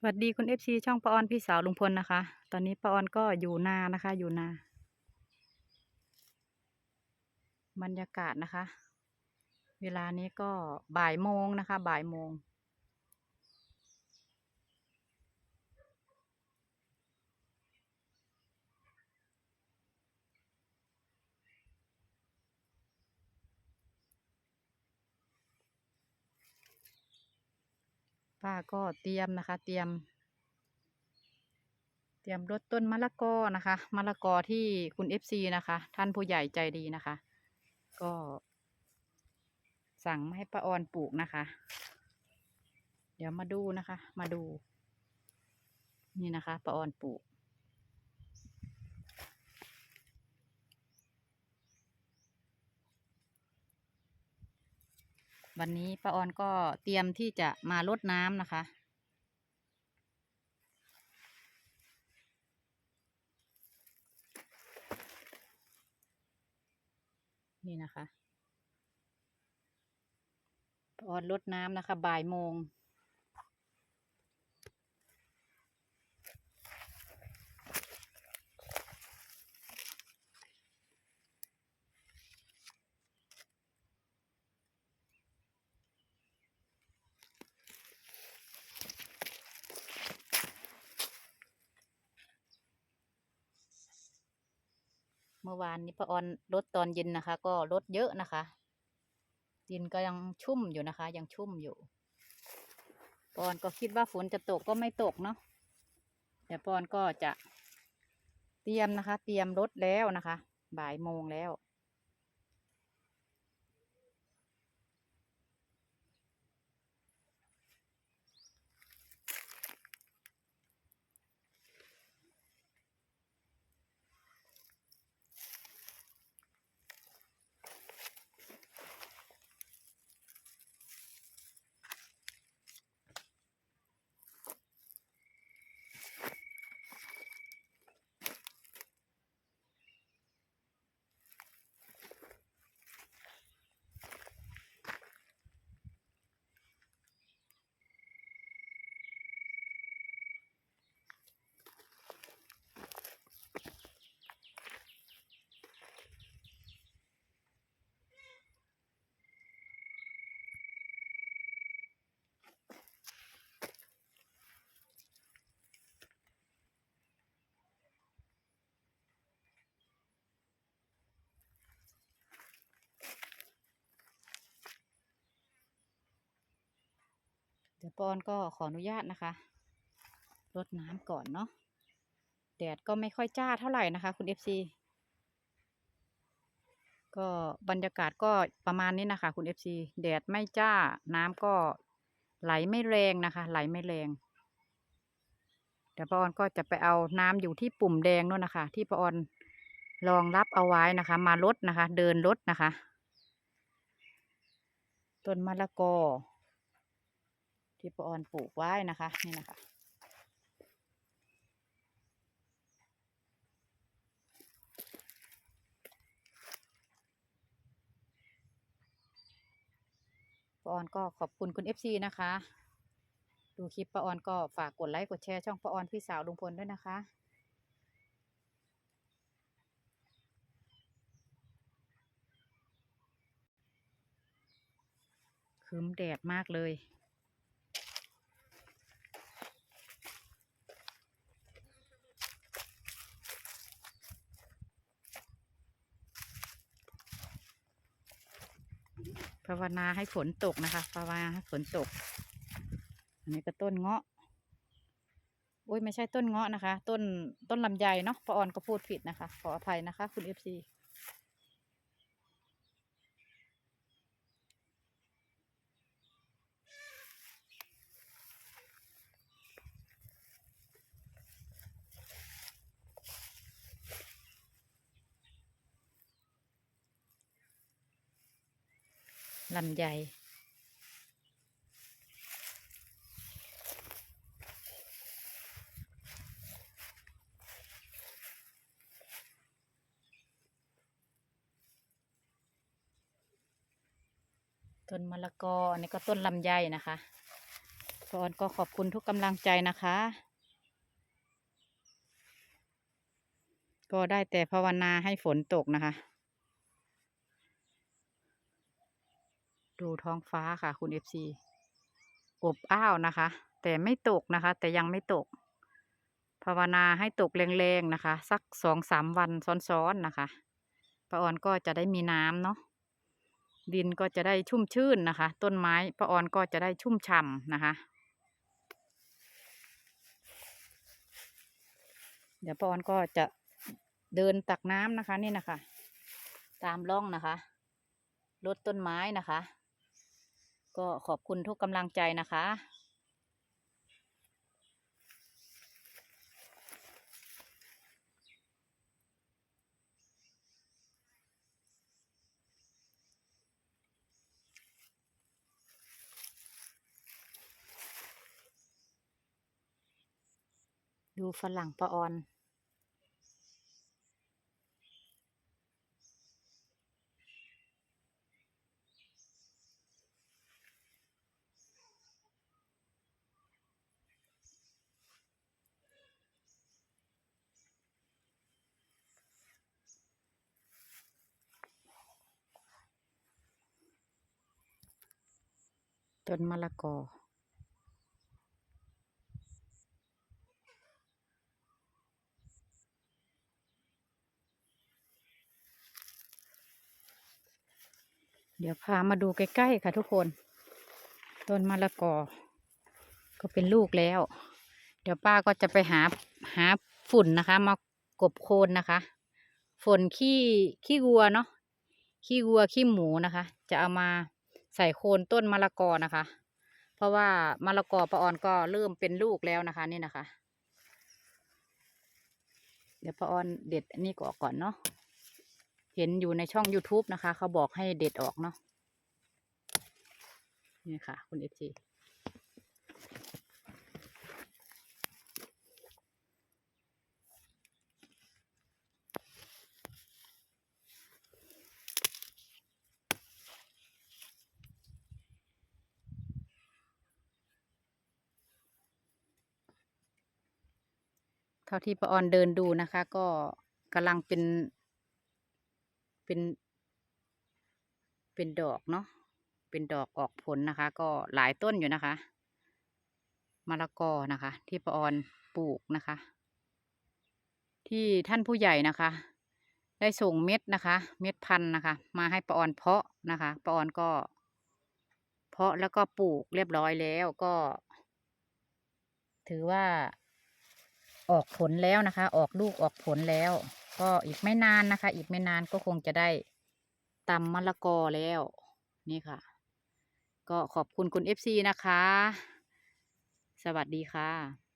สวัสดีคุณเอฟซีช่องปออนพี่สาวลุงพลนะคะ ตอนนี้ปออนก็อยู่นานะคะ อยู่นา บรรยากาศนะคะ เวลานี้ก็บ่ายโมงนะคะ บ่ายโมง ป้าก็เตรียมนะคะ เตรียม เตรียมรดต้นมะละกอนะคะมะละกอที่คุณเอฟซีนะคะ ท่านผู้ใหญ่ใจดีนะคะ ก็ สั่งมาให้ป้าออนปลูกนะคะ เดี๋ยวมาดูนะคะ มาดู นี่นะคะป้าออนปลูก วันนี้ป้าออนก็เตรียมที่จะมารดน้ำนะคะ นี่นะคะป้าออนรดน้ำนะคะบ่ายโมง มื่อวานนี้ป้าออนรดตอนเย็นนะคะ ก็รดเยอะนะคะดินก็ยังชุ่มอยู่นะคะ ยังชุ่มอยู่ปอนก็คิดว่าฝนจะตกก็ไม่ตกเนาะแต่ป้าออนก็จะเตรียมนะคะ เตรียมรถแล้วนะคะ บ่ายโมงแล้ว ดี๋ยวปอนก็ขออนุญาตนะคะรดน้ำก่อนเนาะแดดก็ไม่ค่อยจ้าเท่าไหร่นะคะ คุณเอฟซีก็บรรยากาศก็ประมาณนี้นะคะ คุณเอฟซีแดดไม่จ้าน้ำก็ไหลไม่แรงนะคะ ไหลไม่แรงเดี๋ยวปอนก็จะไปเอาน้ำอยู่ที่ปุ่มแดงนู่นนะคะ ที่ปอนรองรับเอาไว้นะคะ มาลดนะคะ เดินลดนะคะ ต้นมะละกอ ที่ปออนปลูกไว้นะคะ นี่นะคะ ปออนก็ขอบคุณคุณเอฟซีนะคะ ดูคลิปปออนก็ฝากกดไลค์กดแชร์ช่องปออนพี่สาวลุงพลด้วยนะคะคืมแดดมากเลย ภาวนาให้ฝนตกนะคะภาวนาให้ฝนตก อันนี้ก็ต้นเงาะโอ้ยไม่ใช่ต้นเงาะนะคะ ต้นต้นลำไยเนาะปออนก็พูดผิดนะคะ ขออภัยนะคะ คุณเอฟซี ลำไยต้นมะละกออันนี้ก็ต้นลำไยนะคะป้าออนก็ขอบคุณทุกกำลังใจนะคะ ก็ได้แต่ภาวนาให้ฝนตกนะคะ ดูท้องฟ้าค่ะ คุณเอฟซีอบอ้าวนะคะ แต่ไม่ตกนะคะ แต่ยังไม่ตก ภาวนาให้ตกแรงๆนะคะ สักสองสามวันซ้อนๆนะคะป้าออนก็จะได้มีน้ำเนาะดินก็จะได้ชุ่มชื่นนะคะ ต้นไม้ป้าออนก็จะได้ชุ่มฉ่ำนะคะ เดี๋ยวป้าออนก็จะเดินตักน้ำนะคะนี่นะคะ ตามร่องนะคะรดต้นไม้นะคะ ก็ขอบคุณทุกกำลังใจนะคะ ดูฝรั่งปะออน ต้นมะละกอ เดี๋ยวพามาดูใกล้ๆค่ะทุกคน ต้นมะละกอ ก็เป็นลูกแล้ว เดี๋ยวป้าก็จะไปหาหาฝุ่นนะคะ มากบโคนนะคะฝุ่นขี้ขี้วัวเนาะขี้วัวขี้หมูนะคะ จะเอามา ใส่โคนต้นมะละกอนะคะ เพราะว่ามะละกอปะออนก็เริ่มเป็นลูกแล้วนะคะ นี่นะคะ เดี๋ยวปะออนเด็ดนี่ก็ออกก่อนเนาะเห็นอยู่ในช่อง YouTube นะคะ เขาบอกให้เด็ดออกเนาะนี่ค่ะ คุณเอฟซี เท่าที่ปะออนเดินดูนะคะ ก็กำลังเป็น เป็น เป็นดอกเนาะเป็นดอกออกผลนะคะ ก็หลายต้นอยู่นะคะมะละกอนะคะ ที่ปะออนปลูกนะคะ ที่ท่านผู้ใหญ่นะคะ ได้ส่งเม็ดนะคะ เม็ดพันธุ์นะคะ มาให้ปะออนเพาะนะคะปะออนก็ เพาะแล้วก็ปลูกเรียบร้อยแล้วก็ ถือว่า ออกผลแล้วนะคะ ออกลูกออกผลแล้ว ก็อีกไม่นานนะคะ อีกไม่นานก็คงจะได้ตำมะละกอแล้ว นี่ค่ะ ก็ขอบคุณคุณเอฟซีนะคะ สวัสดีค่ะ